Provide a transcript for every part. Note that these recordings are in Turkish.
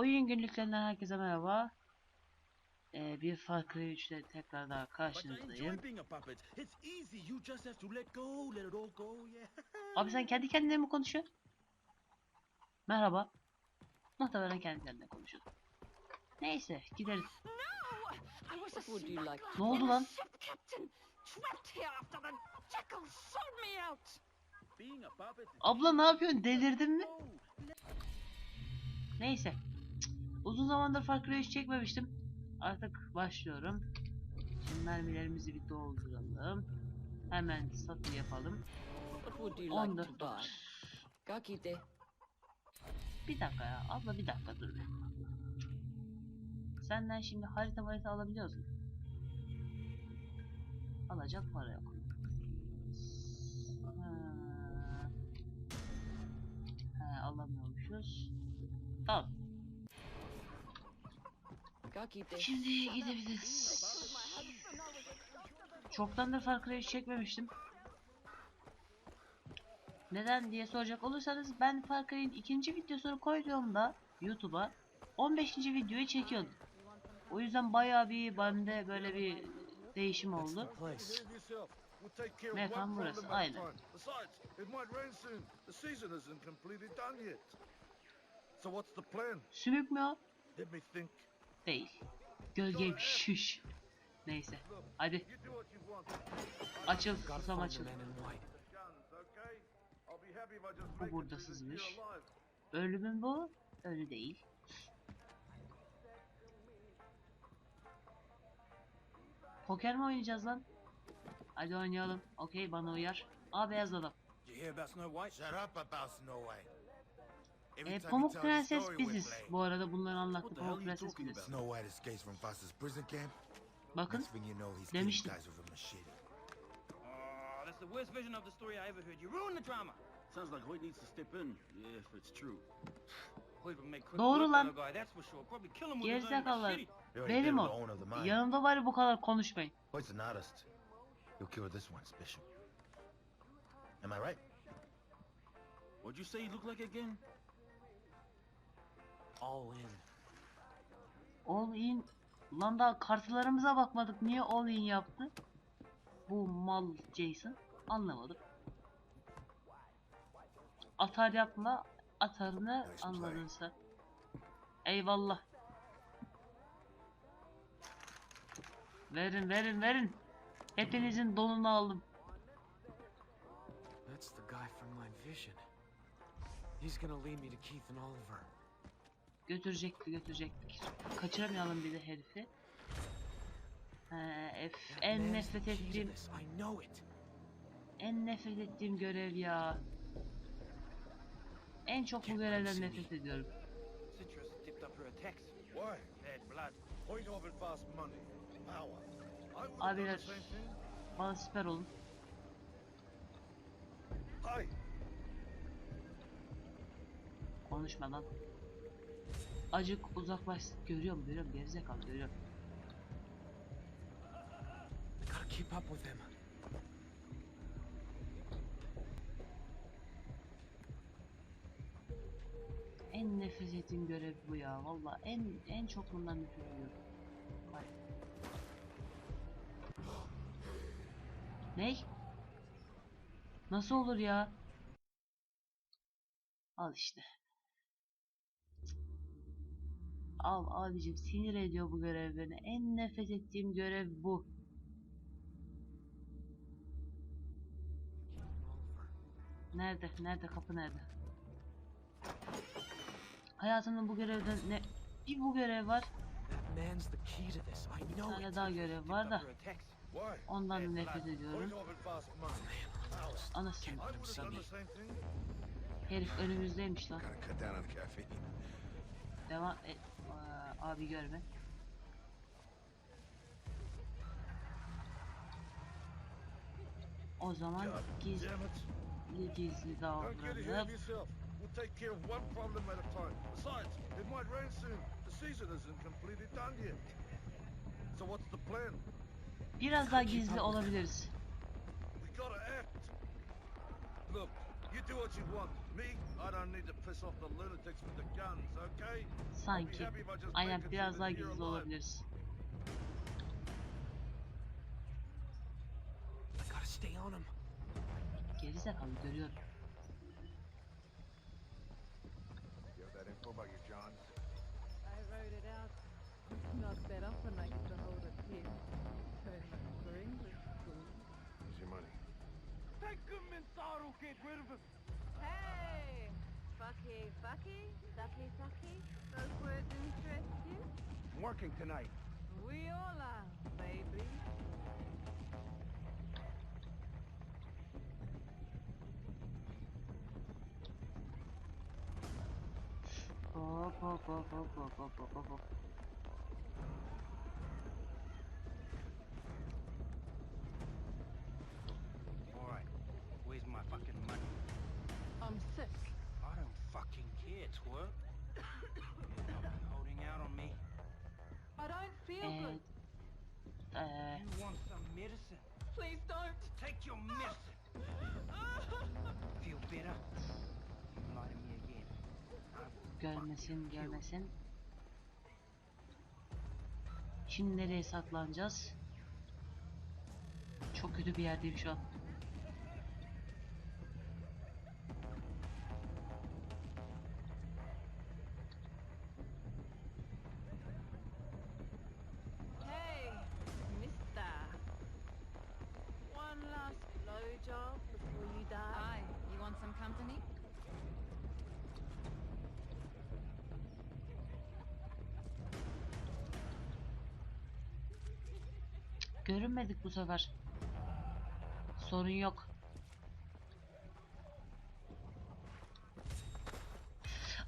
Oyun günlüklerinden herkese merhaba. Ee, bir Far Cry 3'te tekrar daha karşınızdayım. Abi sen kendi kendine mi konuşuyorsun? Merhaba. Muhtemelen kendi kendine konuşuyorsun. Neyse like Ne oldu lan? Abla ne yapıyorsun? Delirdin mi? Neyse. Uzun zamandır Far Cry 3 çekmemiştim. Artık başlıyorum. Şimdi mermilerimizi bir dolduralım. Hemen satı yapalım. What would you like 14. to buy? Kakite. Bir dakika ya. Abla bir dakika dur. Senden şimdi harita harita alabiliyoruz mu? Alacak para yok. Ha. Ha, alamıyormuşuz. Tamam. Şimdi gidebiliriz. Çoktandır Far Cry 3 çekmemiştim. Neden diye soracak olursanız ben Far Cry'in ikinci videosunu koyduğumda YouTube'a 15. videoyu çekiyordum. O yüzden bayağı bir bende böyle bir değişim oldu. Mekan burası, aynen. Sümük mü o? Değil. Gölge şiş. Neyse. Hadi açıl susam açıl. Bu burada sızmış. Ölümün bu. Ölü değil. Poker mi oynayacağız lan? Hadi oynayalım. Okey bana uyar. Aa beyaz adam. Did you hear about Snow White? Shut up about Snow White. E, Pamuk Prenses biziz. Bu arada bunların anlattı Pamuk Prenses biziz. Bakın. Demiştim. Oh, that's the worst version of the story I ever heard. You ruined the drama. Sounds like Hoyt needs to step in, if it's true. Hoyt would make quick Doğru work lan. of the guy, that's for sure. Probably kill him with his own Gerizekalılar. machete. You already Benim o. Yanımda var bu kadar konuşmayın. Hoyt's an artist. He'll kill this one special. Am I right? What'd you say he looked like again? All in. All in. Lan daha kartlarımıza bakmadık. Niye all in yaptı? Bu mal Jason. Anlamadım. Atar yapma. Atarını Nice anladınsa. Eyvallah. Verin verin verin. Hepinizin donunu aldım. That's the guy from my vision. He's gonna lead me to Keith and Oliver. Götürecektik götürecektik. Kaçıramayalım bir de herifi. That en nefret ettiğim. En nefret ettiğim görev ya. En çok bu görevden nefret ediyorum. Citrus tipped up her attacks. Why? Bad blood. Point of it fast money. Power. I would have Abiler bana siper olun. Konuşmadan. Acık uzaklaş. Görüyorum görüyorum gerizekalı görüyorum. Keep up with him. En nefret ettiğim görev bu ya. Valla en en çok bundan nefret ediyorum. Bak. Ney? Nasıl olur ya? Al işte. Al abicim sinir ediyor bu görev beni. En nefret ettiğim görev bu. Nerede? Nerede? Kapı nerede? Hayatımda bu görevden ne? Bir bu görev var. Bir tane daha görev var da. Ondan da nefret ediyorum. Anasını. Herif önümüzdeymiş lan. Devam et. Aa, abi görme. O zaman gizli gizli davranıp yourself. We'll take care of one problem at a time. Besides, it might rain soon. The season isn't completely done yet. So what's the plan? biraz daha gizli olabiliriz. We gotta act. Look, you do what you want. Me, I don't need to piss off the lunatics with the guns, okay? sanki. Aynen biraz daha gizli olabiliriz. Gerizekalı görüyorum. Take get rid of us. Bucky, Bucky? Bucky, Bucky? Those words interest you? I'm working tonight. We all are, baby. Oh, oh, oh, oh, oh, oh, oh, oh. Don't. Take your medicine. Feel better? You lie to me again. Görmesin görmesin. Şimdi nereye saklanacağız? Çok kötü bir yerdeyim şu an. Bu sefer. Sorun yok.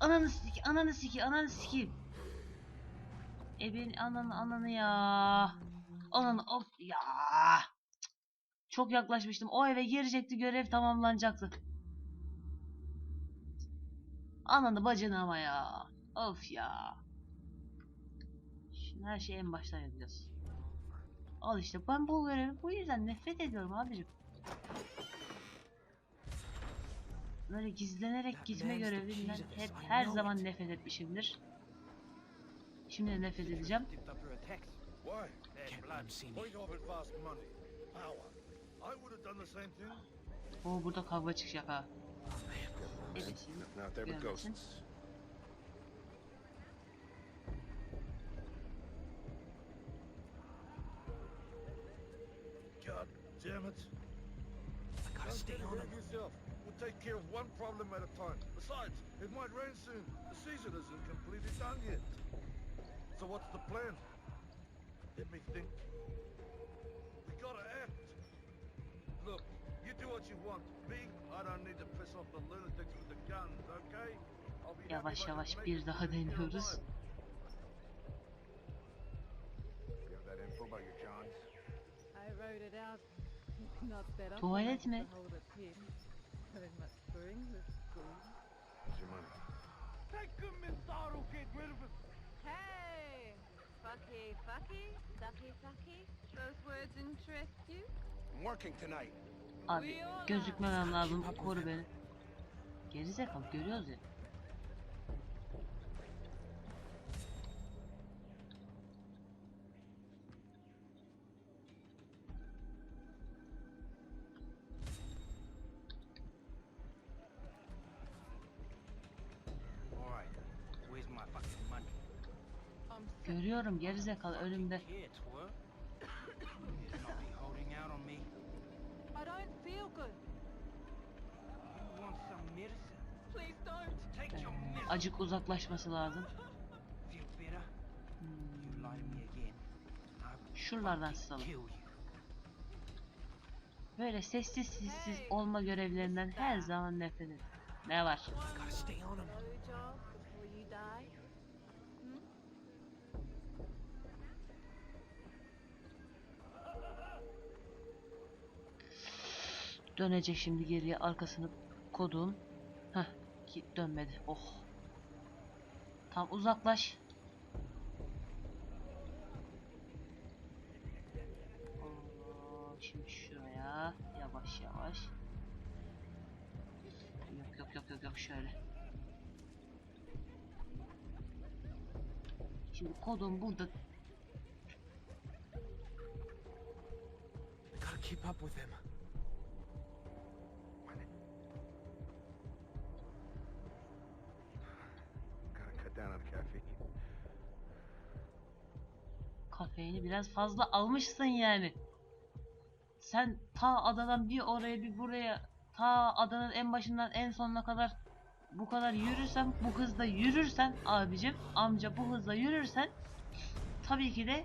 Ananı siki, ananı siki, ananı siki. E ben ananı ananı ya. Ananı of ya. Çok yaklaşmıştım. O eve girecekti, görev tamamlanacaktı. Ananı bacını ama ya. Of ya. Şimdi her şeyi en baştan yapacağız. Al işte ben bu görevi bu yüzden nefret ediyorum abicim. Böyle gizlenerek gitme görevinden hep her zaman nefret etmişimdir. Şimdi de nefret edeceğim. Dipped up her attacks. Why? There's Can't damn it. I gotta Don't stay on him. of yourself. We'll take care of one problem at a time. Besides, it might rain soon. The season isn't completely done yet. So what's the plan? Let me think. We gotta act. Look, you do what you want. Me, I don't need to piss off the lunatics with the guns, okay? I'll be happy Yavaş yavaş bir daha deniyoruz. Of him. Hey! Fucky, fucky, sucky, sucky. Those words interest you? I'm working tonight. Abi gözükmemem lazım. Koru beni. Gerizekalı görüyoruz ya. Görüyorum gerizekalı önümde. Here, twerp. You'll not be holding out on me. I don't feel good. You want some medicine? Please don't. Take your medicine. Acık uzaklaşması lazım. Feel better? Hmm, You lie to me again. I will Şuralardan you. Böyle sessiz sessiz olma görevlerinden her zaman nefret ederim. Ne var? Dönecek şimdi geriye arkasını kodum. Heh ki dönmedi. Oh. Tam uzaklaş. Şimdi şuraya yavaş yavaş. Yok Yok yok yok yok şöyle. Şimdi kodum burada. I gotta keep up with him. Biraz fazla almışsın yani. Sen ta adadan bir oraya bir buraya ta adanın en başından en sonuna kadar bu kadar yürürsen bu hızda yürürsen abicim amca bu hızda yürürsen tabii ki de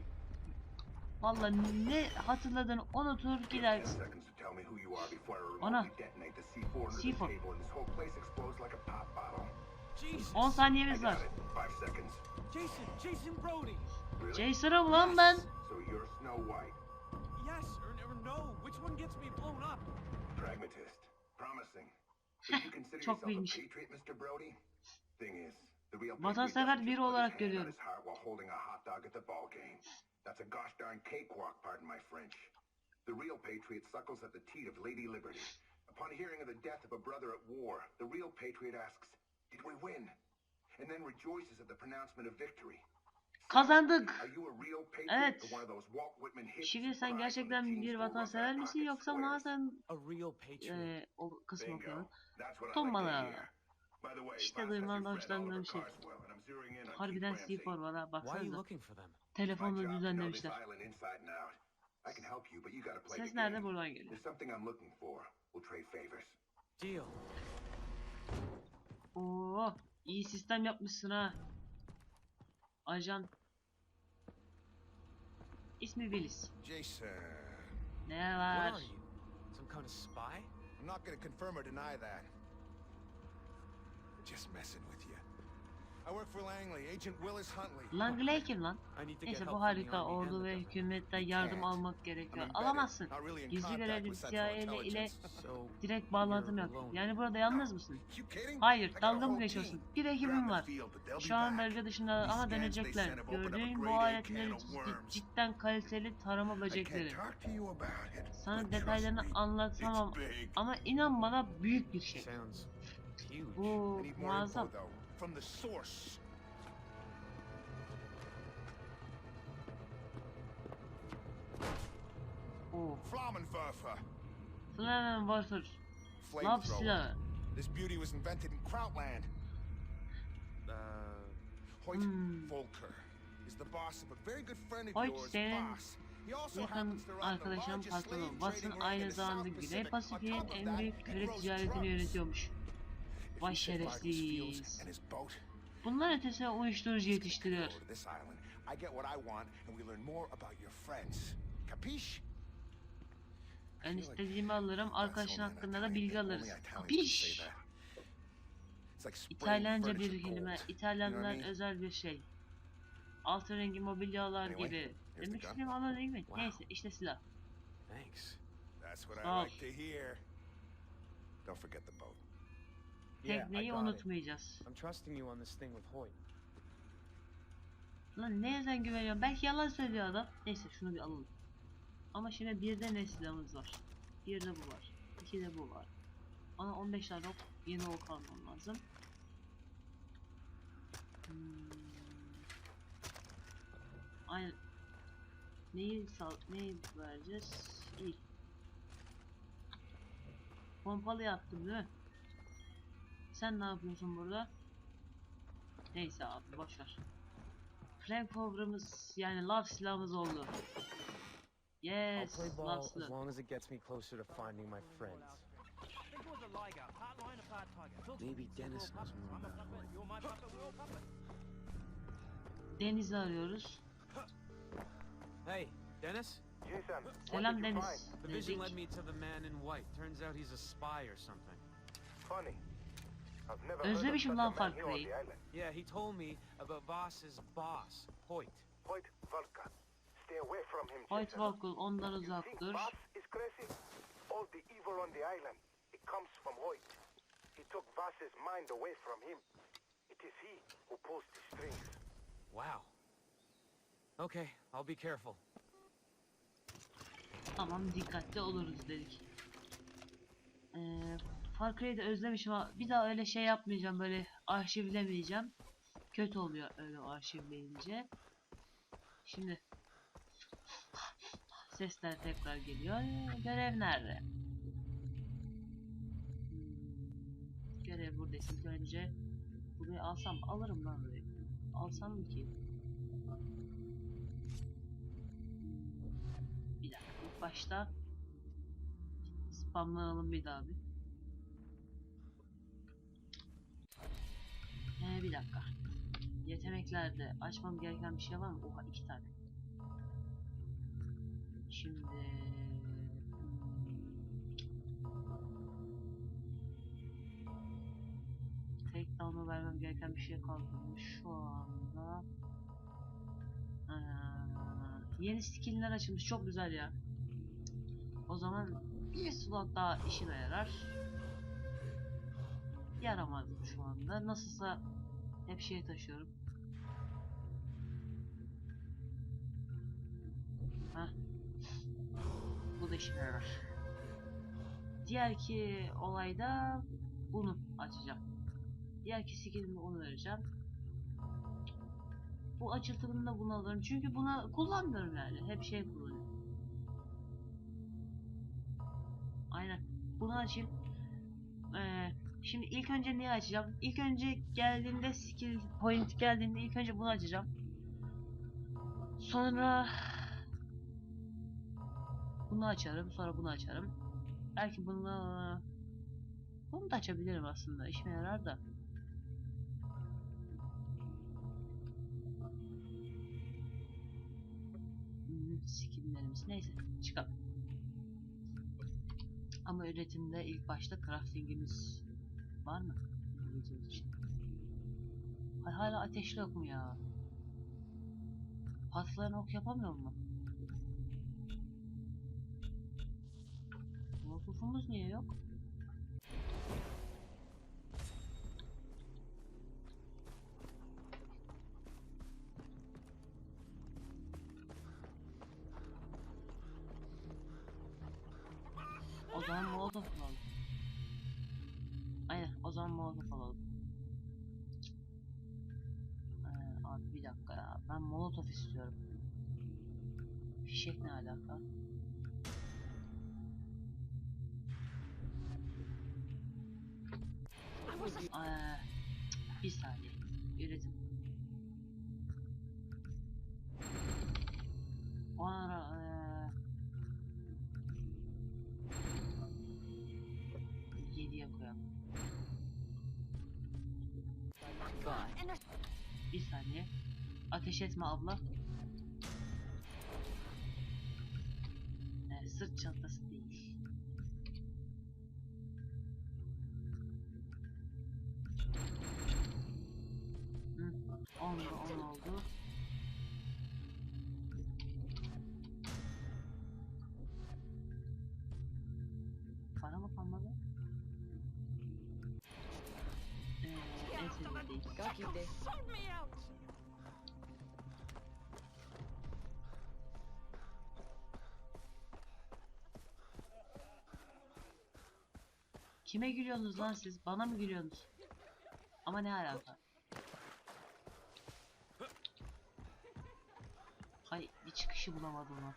vallahi ne hatırladığını unutur gidersin. the C4 under the C4. table and this whole place explodes like a pop bottle. Jesus! 10 saniyemiz var. Jason! Jason Brody! Really? Jason'ım lan ben. So you're Snow White. Yes or, or no? Which one gets me blown up? Pragmatist. Promising. Would you consider Çok yourself a patriot, Mr. Brody? Thing is, the real Vatansever patriot doesn't biri just put his olarak on görüyorum. his heart while holding a hot dog at the ball game. That's a gosh darn cakewalk, pardon my French. The real patriot suckles at the teat of Lady Liberty. Upon hearing of the death of a brother at war, the real patriot asks, Did we win? And then rejoices at the pronouncement of victory. Kazandık. Evet. who sen gerçekten bir vatansever misin yoksa bazen eee o kısmı okuyalım. Tombala. İşte friend hoşlandığım şey. Harbiden Ramsey. C4 var ha Why are you baksanıza. Telefonla düzenlemişler. Ses nerede buradan geliyor. Oo, iyi sistem yapmışsın ha. Ajan. İsmi Willis. Jason. Ne What var? are you? Some kind of spy? I'm not gonna confirm or deny that. Just messing with you. I work for Langley, Agent Willis Huntley. Langley kim lan? Neyse bu harika ordu ve hükümetten yardım almak gerekiyor. Alamazsın. Gizli görevli CIA ile ile direkt bağlantım yok. Yani burada yalnız mısın? Hayır, dalga mı geçiyorsun? Bir ekibim var. Şu an bölge dışında ama dönecekler. Gördüğün bu aletleri cidden kaliteli tarama böcekleri. Sana detaylarını anlatamam ama inan bana büyük bir şey. Bu muazzam. From the source. Oo. Flammenwerfer. Flammenwerfer. This beauty was invented in Krautland. Uh, Hoyt Hmm. Volker is the boss of a very good friend of Hoyt yours, also Yakın arkadaşım largest patronu. slave Wattson trading ring aynı zamanda Güney Pasifik'in en büyük he köle ticaretini yönetiyormuş. Vay şerefsiz. Bunlar ötesi uyuşturucu. Capiche? Ben istediğimi alırım, arkadaşın hakkında da bilgi alırız. Kapiş! İtalyanca bir kelime, İtalyanlar özel bir şey. Altın rengi mobilyalar gibi. Demek istediğim anladın değil mi? Neyse işte silah. thanks. That's what Sağ ol. I like to hear. Don't forget the boat. Tekneyi unutmayacağız. I'm trusting you on this thing with Hoyt. Lan neye sen güveniyorsun? Belki yalan söylüyor adam. Neyse şunu bir alalım. Ama şimdi bir de ne silahımız var? Bir de bu var. İki de bu var. Bana 15 tane ok, yeni ok almam lazım. Hmm. Aynen. Neyi sal neyi vereceğiz? İyi. Pompalı yaptım değil mi? Sen ne yapıyorsun burada? Neyse abi boşver. Flamethrower'ımız yani lav silahımız oldu. Yes, lav as silahı. long as it gets me closer to finding my friends. Maybe Dennis knows more. Deniz'i arıyoruz. Hey, Dennis? Selam Deniz. The vision led me to the man in white. Turns out he's a spy or something. Funny. Özlemişim lan Far Cry'yi. Yeah, he told me about Voss's boss, Hoyt. Hoyt Volker. Stay away from him, Hoyt. Volkul ondan uzak dur. Voss is crazy? All the evil on the island, it comes from Hoyt. He took Voss's mind away from him. It is he who pulls the strings. Wow. Okay, I'll be careful. Tamam dikkatli oluruz dedik. Ee, Far Cry'de özlemişim ama bir daha öyle şey yapmayacağım böyle arşivlemeyeceğim. Kötü oluyor öyle arşivleyince. Şimdi sesler tekrar geliyor. Görev nerede? Görev buradaysa ilk önce burayı alsam alırım lan burayı. Alsam mı ki? Bir dakika ilk başta spamlanalım bir daha bir. Ee, bir dakika. Yeteneklerde açmam gereken bir şey var mı? Oha iki tane. Şimdi tek down'a vermem gereken bir şey kaldı mı? Şu anda Aa, yeni skill'ler açılmış. Çok güzel ya. O zaman bir slot daha işine yarar. Yaramaz şu anda. Nasılsa hep şey taşıyorum. Heh. Bu da işime yarar. Diğer ki olayda bunu açacağım. Diğer ki skill'imi onu vereceğim. Bu açıltımında bunu alırım. Çünkü buna kullanmıyorum yani. Hep şey kullanıyorum. Aynen. Bunu açayım. Şimdi ilk önce neyi açacağım? İlk önce geldiğinde skill point geldiğinde ilk önce bunu açacağım. Sonra bunu açarım. Sonra bunu açarım. Belki bunu bunu da açabilirim aslında. İşime yarar da. Hmm, Skilllerimiz neyse çıkalım. Ama üretimde ilk başta craftingimiz var mı? Hay hala ateşli yok mu ya? Patlayan ok yapamıyor mu? Molotofumuz niye yok? Abi bir dakika ya. Ben molotof istiyorum. Fişek ne alaka? Ee, bir saniye. Üretim. Ateş etme abla. Ee, sırt çantası değil. Hı, 10 da 10 oldu. Kime gülüyorsunuz lan siz? Bana mı gülüyorsunuz? Ama ne alaka? Hay bir çıkışı bulamadım lan.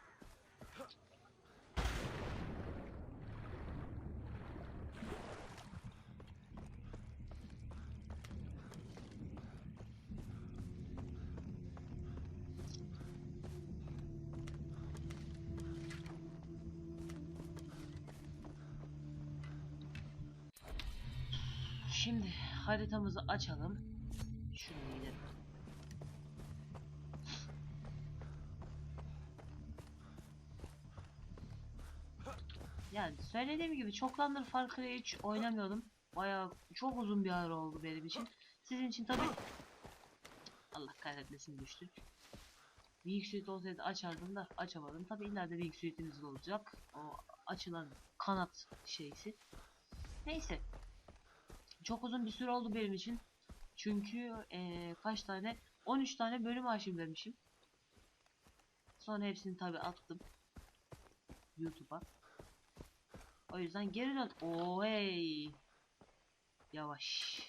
Şimdi haritamızı açalım. Şuraya gidelim. Yani söylediğim gibi çoktandır Far hiç oynamıyordum. Bayağı çok uzun bir ara oldu benim için. Sizin için tabi Allah kahretmesin düştü. Weak Suit olsaydı açardım da açamadım. Tabi ileride Weak Suit'imiz olacak. O açılan kanat şeysi. Neyse. Çok uzun bir süre oldu benim için. Çünkü eee, kaç tane? 13 tane bölüm arşivlemişim. Sonra hepsini tabi attım. YouTube'a. O yüzden geri dön. Oo hey. Yavaş.